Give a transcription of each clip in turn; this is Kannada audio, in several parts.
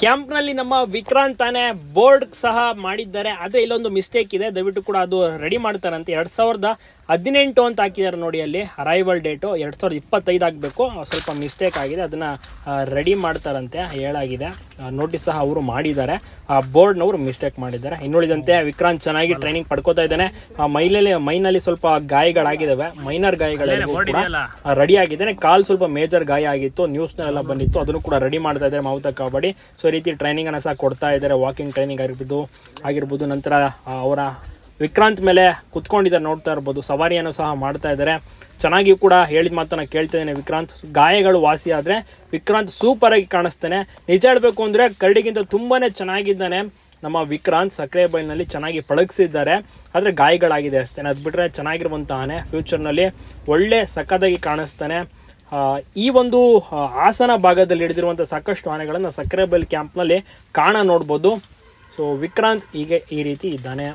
ಕ್ಯಾಂಪ್ನಲ್ಲಿ ನಮ್ಮ ವಿಕ್ರಾಂತ್ ತಾನೇ ಬೋರ್ಡ್ ಸಹ ಮಾಡಿದ್ದಾರೆ. ಅದೇ ಇಲ್ಲೊಂದು ಮಿಸ್ಟೇಕ್ ಇದೆ. ದಯವಿಟ್ಟು ಕೂಡ ಅದು ರೆಡಿ ಮಾಡ್ತಾರಂತೆ. ಎರಡು ಸಾವಿರದ ಹದಿನೆಂಟು ಅಂತ ಹಾಕಿದ್ದಾರೆ ನೋಡಿ ಅಲ್ಲಿ. ಅರೈವಲ್ ಡೇಟು ಎರಡು ಸಾವಿರದ ಇಪ್ಪತ್ತೈದು ಆಗಬೇಕು. ಸ್ವಲ್ಪ ಮಿಸ್ಟೇಕ್ ಆಗಿದೆ. ಅದನ್ನು ರೆಡಿ ಮಾಡ್ತಾರಂತೆ ಹೇಳಾಗಿದೆ. ನೋಟಿಸ್ ಸಹ ಅವರು ಮಾಡಿದ್ದಾರೆ. ಆ ಬೋರ್ಡ್ನವರು ಮಿಸ್ಟೇಕ್ ಮಾಡಿದ್ದಾರೆ. ಇನ್ನುಳಿದಂತೆ ವಿಕ್ರಾಂತ್ ಚೆನ್ನಾಗಿ ಟ್ರೈನಿಂಗ್ ಪಡ್ಕೋತಾ ಇದ್ದಾನೆ. ಆ ಮೈಲಲ್ಲಿ ಮೈನಲ್ಲಿ ಸ್ವಲ್ಪ ಗಾಯಗಳಾಗಿದ್ದಾವೆ. ಮೈನರ್ ಗಾಯಗಳೆಲ್ಲ ರೆಡಿ ಆಗಿದ್ದಾನೆ. ಕಾಲು ಸ್ವಲ್ಪ ಮೇಜರ್ ಗಾಯ ಆಗಿತ್ತು. ನ್ಯೂಸ್ನಲ್ಲೆಲ್ಲ ಬಂದಿತ್ತು. ಅದನ್ನು ಕೂಡ ರೆಡಿ ಮಾಡ್ತಾ ಇದ್ದಾರೆ ಮಾವುತ ಕಬಡ್ಡಿ ಸೊ ಈ ರೀತಿ ಟ್ರೈನಿಂಗನ್ನು ಸಹ ಕೊಡ್ತಾ ಇದ್ದಾರೆ. ವಾಕಿಂಗ್ ಟ್ರೈನಿಂಗ್ ಆಗಿರ್ಬೋದು ಆಗಿರ್ಬೋದು. ನಂತರ ಅವರ ವಿಕ್ರಾಂತ್ ಮೇಲೆ ಕುತ್ಕೊಂಡಿದ್ದಾರೆ, ನೋಡ್ತಾ ಇರ್ಬೋದು. ಸವಾರಿಯನ್ನು ಸಹ ಮಾಡ್ತಾ ಇದ್ದಾರೆ. ಚೆನ್ನಾಗಿ ಕೂಡ ಹೇಳಿದ ಮಾತನ್ನು ಕೇಳ್ತಾ ಇದ್ದೇನೆ ವಿಕ್ರಾಂತ್. ಗಾಯಗಳು ವಾಸಿ ಆದರೆ ವಿಕ್ರಾಂತ್ ಸೂಪರ್ ಆಗಿ ಕಾಣಿಸ್ತಾನೆ. ನಿಜ ಹೇಳಬೇಕು ಅಂದರೆ ಕರಡಿಗಿಂತ ತುಂಬಾ ಚೆನ್ನಾಗಿದ್ದಾನೆ. ನಮ್ಮ ವಿಕ್ರಾಂತ್ ಸಕ್ಕರೆ ಬೈಲ್ನಲ್ಲಿ ಚೆನ್ನಾಗಿ ಪಳಗಿಸಿದ್ದಾರೆ. ಆದರೆ ಗಾಯಗಳಾಗಿದೆ ಅಷ್ಟೇ. ಅದು ಬಿಟ್ಟರೆ ಚೆನ್ನಾಗಿರುವಂಥ ಆನೆ ಫ್ಯೂಚರ್ನಲ್ಲಿ ಒಳ್ಳೆ ಸಕ್ಕದಾಗಿ ಕಾಣಿಸ್ತಾನೆ. ಈ ಒಂದು ಆಸನ ಭಾಗದಲ್ಲಿ ಹಿಡಿದಿರುವಂಥ ಸಾಕಷ್ಟು ಆನೆಗಳನ್ನು ಸಕ್ಕರೆ ಬೈಲ್ ಕ್ಯಾಂಪ್ನಲ್ಲಿ ಕಾಣ ನೋಡ್ಬೋದು. ಸೊ ವಿಕ್ರಾಂತ್ ಹೀಗೆ ಈ ರೀತಿ ಇದ್ದಾನೆ.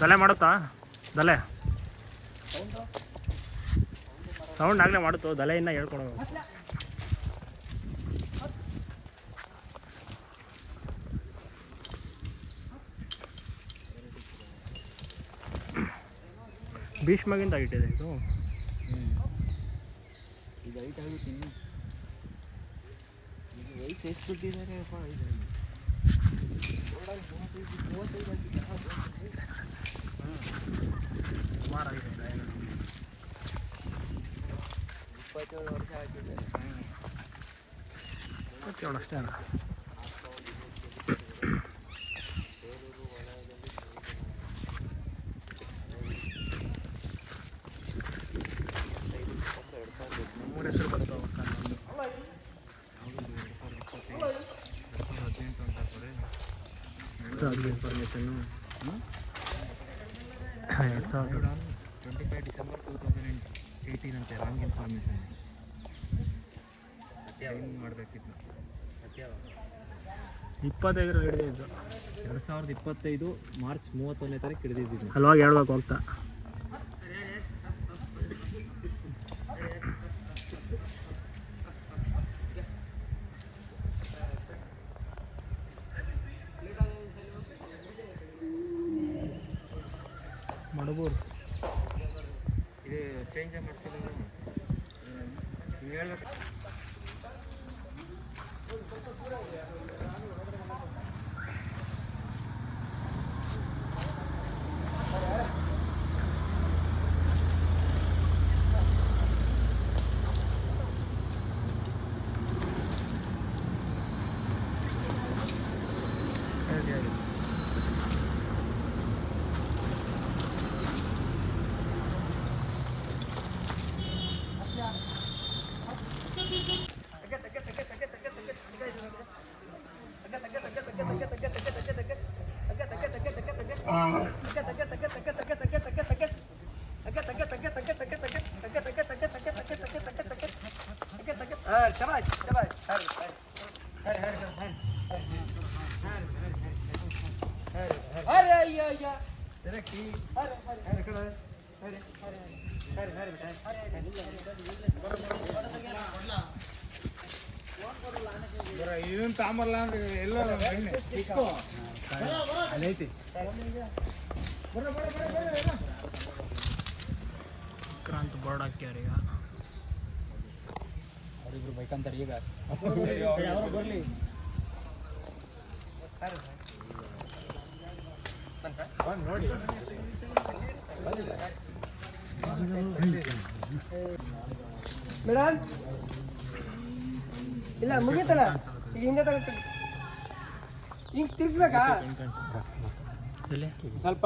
ದಲೆ ಮಾಡುತ್ತಾ? ದಲೆ. ಸೌಂಡ್ ಆಗಲೇ ಮಾಡುತ್ತೋ? ದಲೆಯಿಂದ ಹೇಳ್ಕೊಡೋ ಭೀಷ್ಮಗಿಂತ ಇಟ್ಟಿದೆ ಇದು ಇದು. ಎಷ್ಟು ಇಪ್ಪತ್ತೇಳು ವರ್ಷ ಹಾಕಿದ್ದಾರೆ ಇಪ್ಪತ್ತೇಳು ಅಷ್ಟೇ ಅಲ್ಲ ಮೂರು ಹೆಸರು ಬರ್ತಾವ ನಮ್ಮದು ಹದಿನೆಂಟು ಅಂತ ಕೊಡಿ ಅದು ಇನ್ಫಾರ್ಮೇಷನ್ನು ಎರಡು ಸಾವಿರದ twenty five December two thousand eighteen ಅಂತೆ ರಾಂಗ್ ಇನ್ಫಾರ್ಮೇಷನ್ ಮಾಡಬೇಕಿತ್ತು ಇಪ್ಪತ್ತೈದರ ಹಿಡಿದಿದ್ದು. ಎರಡು ಸಾವಿರದ ಇಪ್ಪತ್ತೈದು ಮಾರ್ಚ್ ಮೂವತ್ತೊಂದನೇ ತಾರೀಕು ಹಿಡಿದಿದ್ದೀನಿ ಹಲವಾಗಿ ಹೇಳ್ಬೇಕು ಹೋಗ್ತಾ. ಮಡಗೂರು ಇದು ಚೇಂಜ್ ಮಾಡಿಸಿಲ್ಲ ಹೇಳ್ಬೇಕು. ಇದನ್ನ ತಾಂಬಲ್ಲ ಅಂದ್ರೆ ಎಲ್ಲ ವಿಕ್ರಾಂತ್ ಬೋರ್ಡ್ ಹಾಕ್ಯಾರ ಈಗ. ಅವರಿಬ್ರು ಬೈಕಂತಾರೆ ಈಗ ಬರ್ಲಿ ನೋಡಿ ಮೇಡಮ್, ಇಲ್ಲ, ಮುಗೀತಲ್ಲ? ಈಗ ಹಿಂದೆ ತಗೊಂಡು ಹಿಂಗೆ ತಿರ್ಸ್ಬೇಕಾ? ಎಲ್ಲಿ ಸ್ವಲ್ಪ